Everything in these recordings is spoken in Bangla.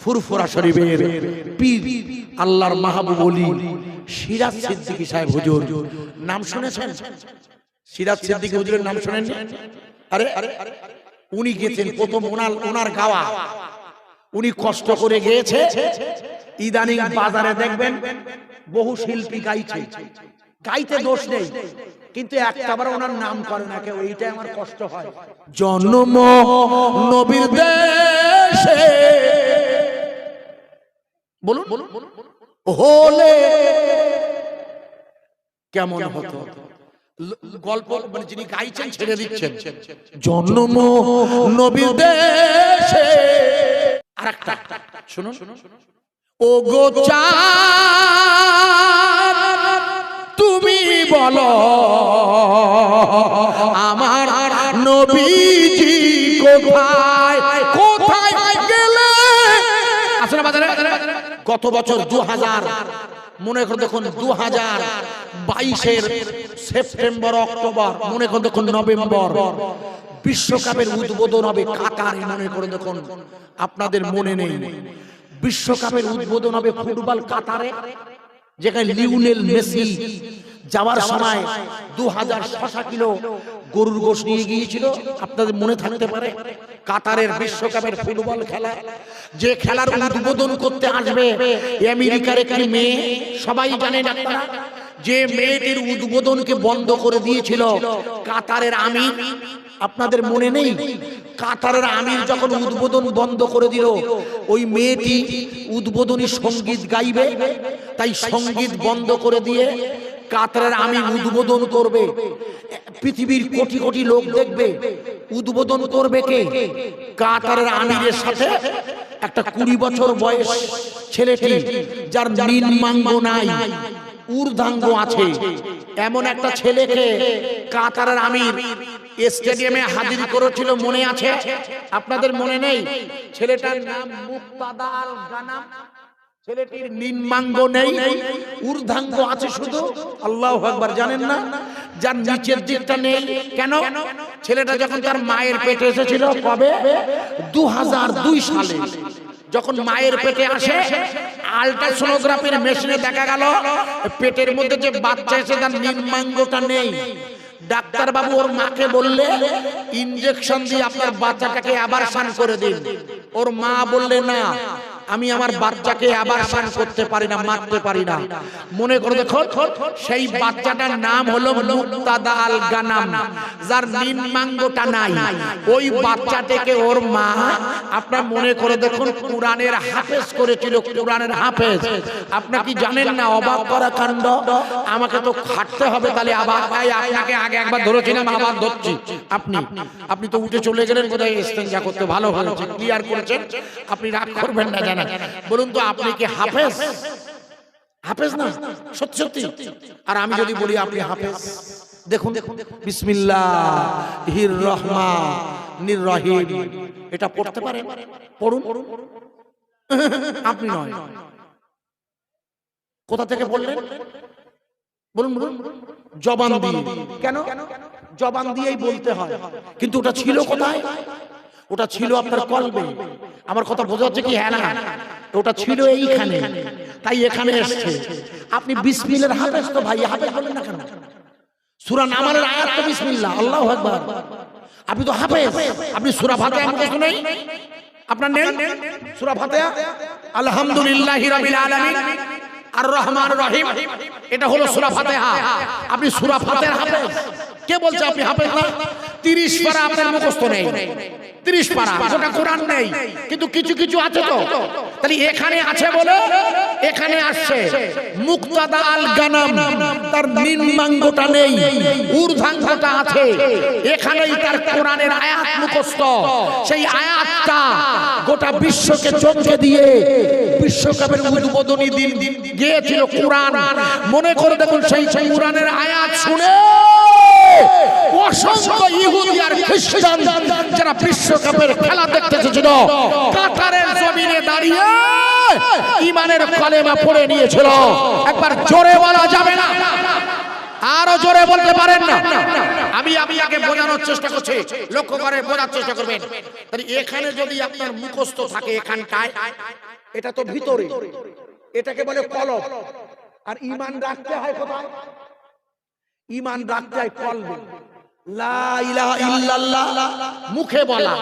ফুরফুরা শরীফের পীর আল্লাহর মাহবুব অলি সিরাজ সিদ্দিকী সাহেব হুজুর। নাম শুনেছেন? সিরাজ সিদ্দিকী হুজুরের নাম শুনেন আরে উনি গেছেন প্রথম ওনার ওনার গাওয়া। উনি কষ্ট করে গিয়েছে। ইদানিং বাজারে দেখবেন বহু শিল্পী গাইছে। গাইতে দোষ নেই, কিন্তু একটাবার ওনার নাম করে না কেউ। এইটাই আমার কষ্ট হয়। জন্ম নবীর দেশে। বলুন। হলে কেমন হতো? গল্প মানে যিনি গাইছেন ছেড়ে দিচ্ছেন। জন্ম নবীর দেশে। আরেকটা শুনুন। ও গো তুমি বলো আমার নবীজি কোথায়? গত বছর দু হাজার মনে করে দেখুন দু হাজার বাইশের সেপ্টেম্বর, অক্টোবর, মনে করে দেখুন, নভেম্বর, বিশ্বকাপের উদ্বোধন হবে কাতারে, মনে করে দেখুন, আপনাদের মনে নেই। বিশ্বকাপের উদ্বোধন হবে ফুটবল কাতারে, যেখানে লিউনেল মেসি যাওয়ার সময় দু হাজার ছশা কিলো গরুর গোশ নিয়ে গিয়েছিল। আপনাদের মনে থাকতে পারে, কাতারের বিশ্বকাপের ফুটবল খেলা, যে খেলার উদ্বোধন করতে আসবে আমেরিকার একটি মেয়ে, সবাই জানেন আপনারা, যে মেয়েটির উদ্বোধনকে বন্ধ করে দিয়েছিল কাতারের আমি আপনাদের মনে নেই? কাতারের আমির যখন উদ্বোধন বন্ধ করে দিল, ওই মেয়েটি উদ্বোধনী সংগীত গাইবে, তাই সংগীত বন্ধ করে দিয়ে কাতারের আমির উদ্বোধন করবে। পৃথিবীর কোটি কোটি লোক দেখবে। উদ্বোধন করবে কে? কাতারের আমিরের সাথে একটা কুড়ি বছর বয়স ছেলেটি, যার নির্মাঙ্গ নাই, ঊর্ধ্বাঙ্গ আছে। এমন একটা ছেলেকে কাতারের আমির স্টেডিয়ামে হাজির করেছিল মনে আছে? আপনাদের মনে নেই? ছেলেটার নাম মুক্তাদা আল গানাম। ছেলেটির নিম্নাঙ্গ নেই ঊর্ধ্বাঙ্গ আছে শুধু। আল্লাহ একবার জানেন না? যার নিচের দিকটা নেই। কেন? ছেলেটা যখন তার মায়ের পেটে এসেছিল কবে? দু হাজার দুই সালে। যখন মায়ের পেটে আসে আলট্রাসোনোগ্রাফির মেশিনে দেখা গেল পেটের মধ্যে যে বাচ্চা এসে তার নিম্নাঙ্গটা নেই। ডাক্তার বাবু ওর মাকে বললে ইনজেকশন দিয়ে আপনার বাচ্চাটাকে আবার সান করে দিন। ওর মা বললে না। আমি আমার বাচ্চাকে আবার সান করতে পারি না, মারতে পারি না। মনে করে দেখো, সেই বাচ্চাটার নাম হলো মুক্তাদা আল গানাম, যার নিম্নাঙ্গটা নাই। ওই বাচ্চাটাকে ওর মা, আপনার মনে করে দেখুন, কোরআনের হাফেজ করেছিল, কোরআনের হাফেজ। আপনার কি জানেন না, অবাক করা কাণ্ড? আমাকে তো খাটতে হবে তাহলে আবার। আপনাকে আগে একবার ধরেছিলাম আবার ধরছি। আপনি আপনি তো উঠে চলে গেলেন, বোধহয় ইস্তেঞ্জা করতে ভালো হয়েছে ক্লিয়ার করেছেন। আপনি রাগ করবেন না, জানেন। বলুন তো, আপনি কি হাফেজ? হাফেজ না? সত্যি সত্যি। আর আমি যদি বলি, আপনি হাফেজ? দেখুন দেখুন বিসমিল্লাহ হির রহমান নির রহিম। এটা পড়তে পারেন? পড়ুন। আপনি নয়। কোথা থেকে বললেন বলুন বলুন। জবান দিয়ে। কেন? জবান দিয়েই বলতে হয়। কিন্তু ওটা ছিল কোথায়? ওটা ছিল আপনার কলবে আমার কথা বোঝা হচ্ছে কি? হ্যাঁ না ওটা ছিল এইখানে। তাই এখানে এসছে। আপনি বিসমিল্লার হাফেজ তো ভাই হাফেজ বলেন না কেন? সূরা নামালের আয়াত তো বিসমিল্লাহ, আল্লাহু আকবার। আপনি তো হাফেজ। আপনি সূরা ফাতিহা মুখস্থ নেই? আপনার নেই? সূরা ফাতিহা? আলহামদুলিল্লাহি রাব্বিল আলামিন। আর রহমান রহিম। এটা হলো সূরা ফাতিহা। আপনি সূরা ফাতিহার হাফেজ। কে বলছে আপনি হাফেজ না? 30 পারা আপনার মুখস্থ নেই। 30 পারা, গোটা কোরআন নেই। কিন্তু কিছু কিছু আছে তো। তাহলে এখানে আছে বলে এখানে আসছে। মুক্তাদা আল গানাম তার নিম্নাঙ্গটা নেই। ঊর্ধ্বাঙ্গটা আছে। এখানেই তার কোরআনের আয়াত মুখস্থ। সেই আয়াতটা গোটা বিশ্বকে চমকে দিয়ে বিশ্বকাপের উদ্বোধনী দিন দিন গিয়েছিল কোরআন। মনে করে দেখুন সেই সেই কোরআনের আয়াত শুনে অসংখ্য ইহুদি আর খ্রিস্টান যারা বিশ্বকাপের খেলা দেখতে এসেছিল কাতারের জমিনে দাঁড়িয়ে ইমানের কলেমা পড়ে নিয়েছিল। একবার জোরে বলা যাবে না। আরও জোরে বলতে পারেন না। আমি আমি আগে বোঝানোর চেষ্টা করছি। লক্ষ্য করে বোঝার চেষ্টা করবেন। এখানে যদি আপনার মুখস্থ থাকে এখানটায়, এটা তো ভিতরে। এটাকে বলে কলব আর ইমান রাখতে হয় কোথায়? ইমান রাখতে হয় কলবে মুখে বলা।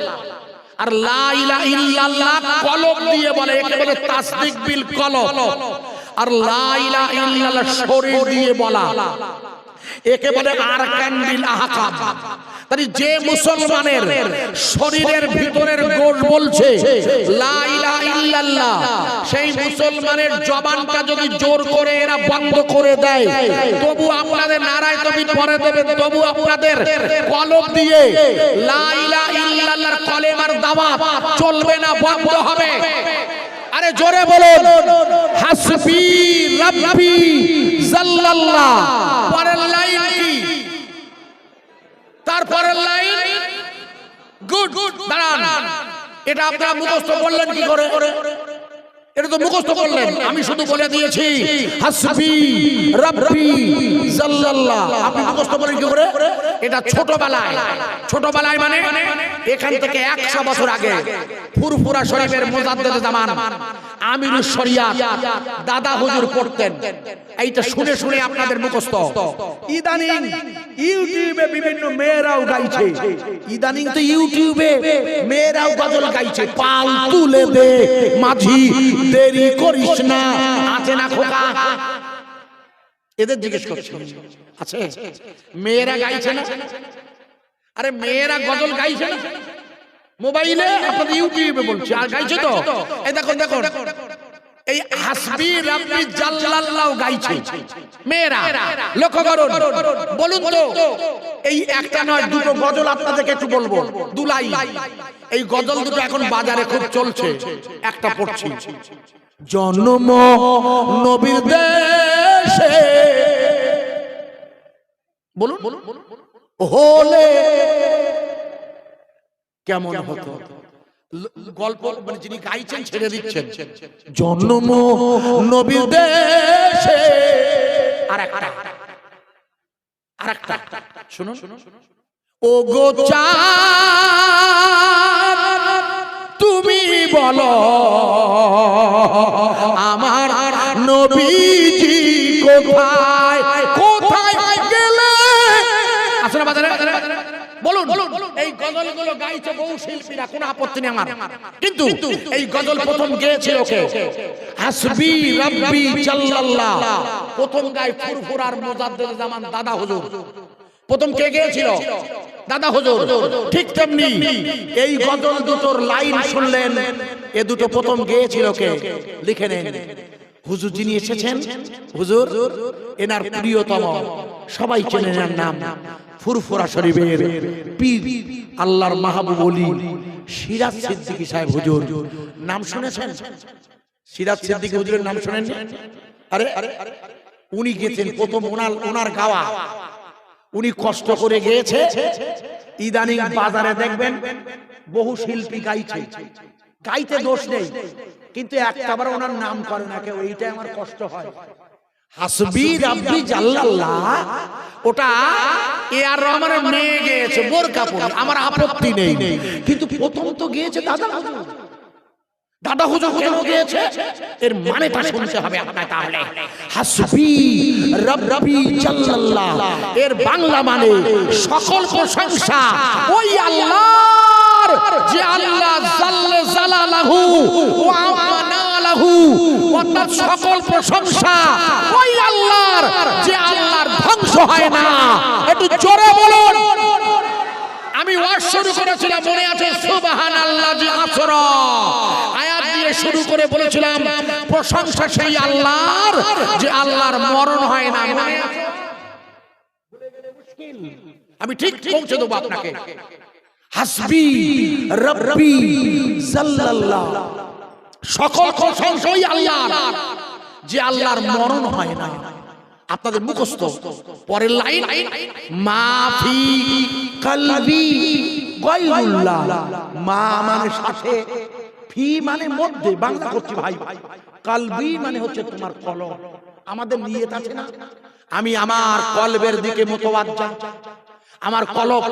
আর লাইলা ইল্লাল্লাহ কলব দিয়ে বলে একে বলে তাসদিক বিল কলব। আর লা ইলাহা ইল্লাল্লাহ শরীর দিয়ে বলা। একে বলে আরকান বিল আহকাম। তাই যে মুসলমানের শরীরের ভিতরের গোশ বলছে লা ইলাহা ইল্লাল্লাহ সেই মুসলমানের জবানটা যদি জোর করে এরা বন্ধ করে দেয় তবু আপনাদের নারায় তবে পরে দেবে তবু আপনাদের কলম দিয়ে লা ইলাহা ইল্লাল্লাহর কলেমার দাওয়াত চলবে না বন্ধ হবে। আরে জোরে বলুন হাসবি রাব্বি জাল্লাল্লাহ পরের তারপরের লাইন, গুড গুড দাঁড়ান। এটা আপনারা মুখস্থ করলেন কি করে? এটা তো মুখস্থ করলেন। আমি শুধু বলে দিয়েছি, হাসবি, রাব্বি, জাল্লাল্লাহ। আপনি মুখস্থ বলেন কি করে? এটা ছোটবেলায়। ছোটবেলায় মানে এখান থেকে একশো বছর আগে ফুরফুরা শরীফের মোজাদ্দেদ জামান আমিরুস শরিয়াত দাদা হুজুর পড়তেন। এইটা শুনে শুনে আপনাদের মুখস্থ। ইদানিং ইউটিউবে বিভিন্ন মেয়েরাও গাইছে। ইদানিং তো ইউটিউবে মেয়েরাও গজল গাইছে। পাল তুলে দে মাঝি দেরি করিস না। আছে না খোকা। এদের জিজ্ঞেস করছি। আছে? মেয়েরা গাইছে না? আরে মেয়েরা গজল গাইছে না? মোবাইলে? আপনাদের ইউটিউবে বলছি। আর গাইছে তো? এই দেখুন দেখুন। এই হাসবি রাব্বি জাল্লাল্লাহ গাইছে। মেয়েরা লক্ষ্য করুন। বলুন তো এই একটা নয় দুটো গজল আপনাদেরকে একটু বলব। দুলাই। এই গজল দুটো এখন বাজারে খুব চলছে। একটা পড়ছি। জন্ম নবীর দেশে। বলুন। হলে কেমন হতো? গল্প মানে যিনি গাইছেন ছেড়ে দিচ্ছেন। জন্ম নবীর দেশে। আর একটা আর একটা শুনুন। ও গো তুমি বলো আমার নবীজি কোথায়? কোথায় গেলে? আসলে বাজারে গজলগুলো গাইছে বহু শিল্পীরা কোনো আপত্তি নেই আমার। কিন্তু এই গজল প্রথম গেয়েছিল কে? হাসবি রাব্বি জাল্লাল্লাহ। প্রথম গায় ফুরফুরার মুজাদ্দেদ জামান দাদা হুজুর। প্রথম কে গিয়েছিল? দাদা হুজুর। ঠিক তেমনি এই গজল দুটোর লাইন শুনলেন এ দুটো প্রথম গেয়েছিল কে? লিখে নেন। হুজুর যিনি এসেছেন হুজুর এনার প্রিয়তম সবাই চেনে এনার নাম ফুরফুরা শরীফের পীর আল্লাহর মাহবুব অলি সিরাজ সিদ্দিকী সাহেব হুজুর। নাম শুনেছেন? সিরাজ সিদ্দিকী হুজুরের নাম শুনেননি? আরে উনি গেছেন প্রথম ওনার ওনার গাওয়া। উনি কষ্ট করে গিয়েছে। ইদানিং বাজারে দেখবেন বহু শিল্পী গাইছে। গাইতে দোষ নেই। কিন্তু একটাবার ওনার নাম করে না কেউ এইটাই আমার কষ্ট হয়। হাসবি রাব্বি জাল্লাল্লাহ ওটা এ আর রহমানের মেয়ে গেয়েছে আমার আপত্তি নেই। কিন্তু প্রথম তো গিয়েছে দাদা হুজুর। দাদা হুজুর। কেন গিয়েছে? এর মানেটা শুনতে হবে আপনার তাহলে। হাসবি রব্বি জাল্লাল্লাহ। এর বাংলা মানে সকল প্রশংসা। ওই আল্লাহর যে আল্লাহ জাল্লে জালালাহু ওয়া আমানালাহু অর্থাৎ সকল প্রশংসা ওই আল্লাহর যে আল্লাহর ধ্বংস হয় না। একটু জোরে বলুন। আমি ওয়াজ শুরু করেছিলাম, মনে আছে? সুবাহান আল্লাহ জি আসর। আয়াত দিয়ে শুরু করে বলেছিলাম, প্রশংসা সেই আল্লাহর যে আল্লাহর মরণ হয় না, মনে আছে? আমি ঠিক পৌঁছে দেবো আপনাকে। হাসবি, রব্বি, সাল্লাল্লাহ। সকল ওই আল্লাহর। যে আল্লাহর মরণ হয় না, আপনাদের মুখস্থ। পরের লাইন মাফি কলবি গায়রুল্লাহ। মা মানে সাথে ফি মানে মধ্যে, বাংলা করছি ভাই। কালবি মানে হচ্ছে তোমার কলম। আমাদের নিয়ত আছে না? আমি আমার কলবের দিকে মোতবাজ্জা আমার কলব।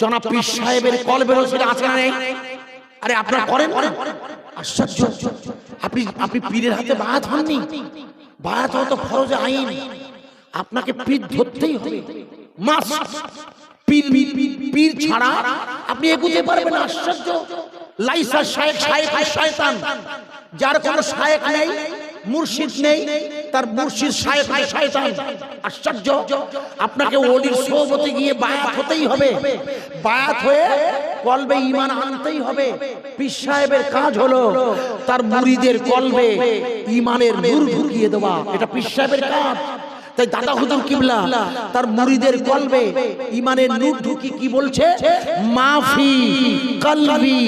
জনাব পীর সাহেবের কলবের ওসিলে আছে না নেই? আরে আপনার করেন করেন আশ্চর্য। আপনি আপনি পীরের হাতে বায়াত হননি? বায়াত হওয়া তো ফরজ আইন। আপনাকে পীর ধরতেই হবে। মাস। পীর পীর পীর ছাড়া আপনি এগুতে পারবেন না, আশ্চর্য। লাইসা শায়েখ শায়েখ শয়তান। যার কোনো শায়েখ নেই মুর্শিদ নেই, তার মুর্শিদ শয়তান। আশ্চর্য, আপনাকে ওলির সোহবতে গিয়ে বায়াত হতেই হবে। বায়াত হয়ে কলবে ঈমান আনতেই হবে। পীর সাহেবের কাজ হলো তার মুরিদের কলবে ঈমানের নূর ঢুকিয়ে দেওয়া। এটা পীর সাহেবের কাজ। তাই দাদা হুজুর কিবলা, তার মুরিদের কলবে ইমানের নূর ঢুকি কি বলছে? মাফি কলবি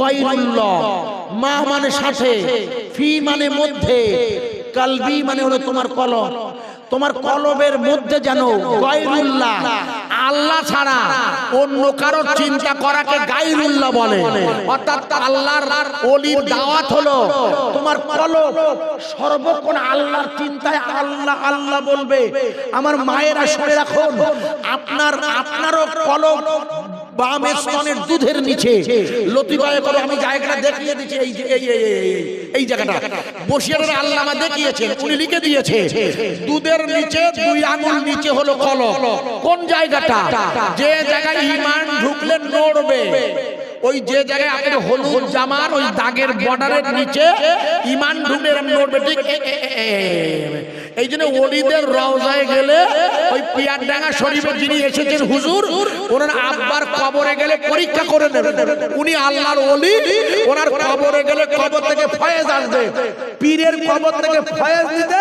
গায়রুল্লাহ। মা মানে সাথে ফি মানে মধ্যে, কলবি মানে হলো তোমার কলব। তোমার কলবের মধ্যে যেন গায়রুল্লাহ, আল্লাহ ছাড়া অন্য কারও চিন্তা করাকে গায়রুল্লাহ বলে। অর্থাৎ আল্লাহর ওলির দাওয়াত হলো তোমার কলব সর্বক্ষণ আল্লাহর চিন্তায় আল্লাহ আল্লাহ বলবে। আমার মায়েরা শুনে রাখুন, আপনার, আপনারও কলব বামের স্তনের দুধের নিচে। লতিবায়ে করে আমি জায়গাটা দেখিয়ে দিচ্ছি, এই যে এই এই জায়গাটা। বসিয়ারের আল্লামা দেখিয়েছেন, উনি লিখে দিয়েছে, দুধের নিচে দুই আঙুল, নিচে হলো কলম। কোন জায়গাটা? যে জায়গায় ইমান ঢুকলে নড়বে। ওই যে জায়গায় আগের হলুদ জামার ওই দাগের বর্ডারের নিচে ইমান ঢুকলে নড়বে, ঠিক এই জন্য ওলিদের রওজায় গেলে ওই পিয়ারডাঙ্গা শরীফে যিনি এসেছেন হুজুর, ওনার আব্বার কবরে গেলে পরীক্ষা করে নেবেন উনি আল্লাহর ওলি, ওনার কবরে গেলে কবর থেকে ফয়েজ আসবে। পীরের কবর থেকে ফয়েজ দিতে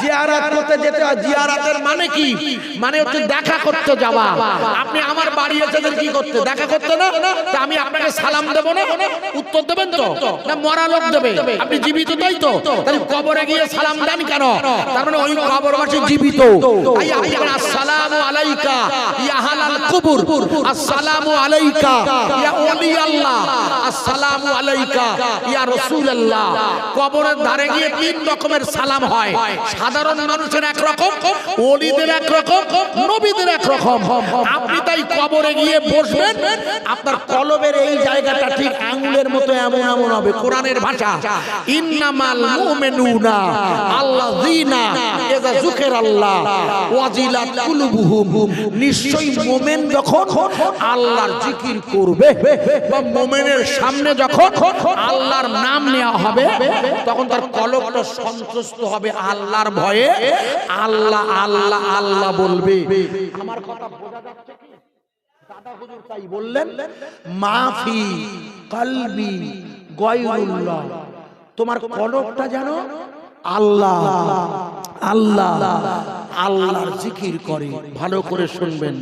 জিয়ারাত করতে যেতে হয়। জিয়ারাতের মানে কি? মানে হচ্ছে দেখা করতে যাওয়া। আপনি আমার বাড়ি এসেছেন কি করতে? দেখা করতে না? আমি আপনাকে সালাম দেব না? উত্তর দেবেন তো? না, মরা লোক দেবে। আপনি জীবিত তাই তো? তাহলে কবরে গিয়ে সালাম দেন কেন? তার মানে ওই কবরবাসী জীবিত। আসসালামু আলাইকা, ইয়া হালাল কুবুর। আসসালামু আলাইকা, ইয়া ওলি আল্লাহ আসসালামু আলাইকা, ইয়া রাসূলুল্লাহ। কবরের ধারে গিয়ে তিন রকমের সালাম হয়। সাধারণ মানুষের এক রকম ওলিদের এক রকম নবীদের এক রকম আপনি তাই কবরে গিয়ে বসবেন, আপনার কলবের এই জায়গাটা ঠিক মতো এমন এমন হবে, কোরআনের ভাষা। ইন্নামাল মুমিনুনা আল্লাযিনা ইযা ওয়াজিলাত কুলুবুহুম। নিশ্চয়ই মুমিন যখন আল্লাহর জিকির করবে বা মুমিনের সামনে যখন আল্লাহর নাম নেওয়া হবে, তখন তার কলবটা সন্তুষ্ট হবে আল্লাহর ভয়ে আল্লাহ আল্লাহ আল্লাহ বলবে। আমার কথা বোঝা যাচ্ছে কি? দাদা হুজুর তাই বললেন, মাফি কলবি গয়রুল্লাহ। তোমার কলবটা জানো আল্লাহ আল্লাহ, আল্লাহর জিকির করে। ভালো করে শুনবেন।